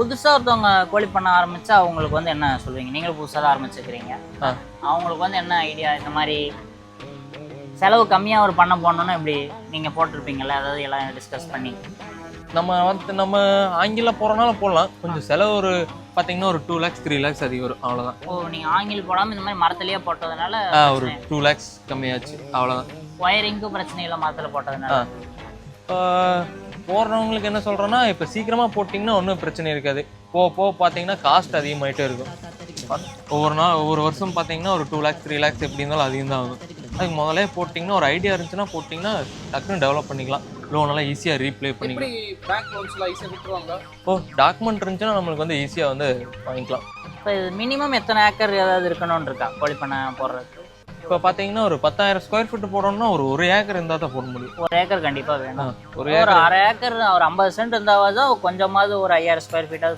புதுசாக ஒருத்தவங்க கோழி பண்ண ஆரம்பிச்சா அவங்களுக்கு வந்து என்ன சொல்லுவீங்க? நீங்களும் புதுசாக தான் ஆரம்பிச்சுக்கிறீங்க ஆ. அவங்களுக்கு வந்து என்ன ஐடியா இந்த மாதிரி செலவு கம்மியாக ஒரு பண்ண போடணும்னா இப்படி நீங்கள் போட்டிருப்பீங்கல்ல? அதாவது எல்லாம் டிஸ்கஸ் பண்ணி. நம்ம வந்து நம்ம ஆங்கில போகிறனால போடலாம். கொஞ்சம் செலவு ஒரு பார்த்தீங்கன்னா ஒரு டூ லேக்ஸ் த்ரீ லேக்ஸ் அதிகம் வரும். அவ்வளோதான் ஓ நீங்கள் ஆங்கில் போடாமல் இந்த மாதிரி மரத்துலேயே போட்டதுனால ஒரு டூ லேக்ஸ் கம்மியாச்சு. அவ்வளோதான் ஒயரிங்க்கும் பிரச்சனை இல்லை மரத்தில் போட்டதுனால. போடுறவங்களுக்கு என்ன சொல்கிறேன்னா இப்போ சீக்கிரமாக போட்டிங்கன்னா ஒன்றும் பிரச்சனை இருக்காது. போக போக பார்த்தீங்கன்னா காஸ்ட் அதிகமாயிட்டே இருக்கும். ஒவ்வொரு நாள் ஒவ்வொரு வருஷம் பார்த்தீங்கன்னா ஒரு டூ லேக்ஸ் த்ரீ லேக்ஸ் எப்படி இருந்தாலும் அதிகம் தான் ஆகும். அதுக்கு முதல்ல போட்டிங்கன்னா ஒரு ஐடியா இருந்துச்சுன்னா போட்டிங்கன்னா டக்குன்னு டெவலப் பண்ணிக்கலாம். லோனெல்லாம் ஈஸியாக ரீப்ளே பண்ணிக்கலாம். எப்படி பேங்க் லோன்ஸ்லாம் ஈஸியாக விட்டுருவாங்க? ஓ டாக்குமெண்ட் இருந்துச்சுன்னா நம்மளுக்கு வந்து ஈஸியாக வந்து வாங்கிக்கலாம். இப்போ இது மினிமம் எத்தனை ஏக்கர் ஏதாவது இருக்கணும்னு இருக்கா? கோழி பண்ண போடுறதுக்கு. இப்போ பார்த்தீங்கன்னா ஒரு பத்தாயிரம் ஸ்கொயர் ஃபீட் போடணும்னா ஒரு ஒரு ஏக்கர் இருந்தால் தான் போட முடியும். ஒரு ஏக்கர் கண்டிப்பாக வேணும். ஒரு ஒரு அரை ஏக்கர் ஒரு ஐம்பது சென்ட் இருந்தாவது கொஞ்சமாவது ஒரு ஐயாயிரம் ஸ்கொயர் ஃபீட்டாவது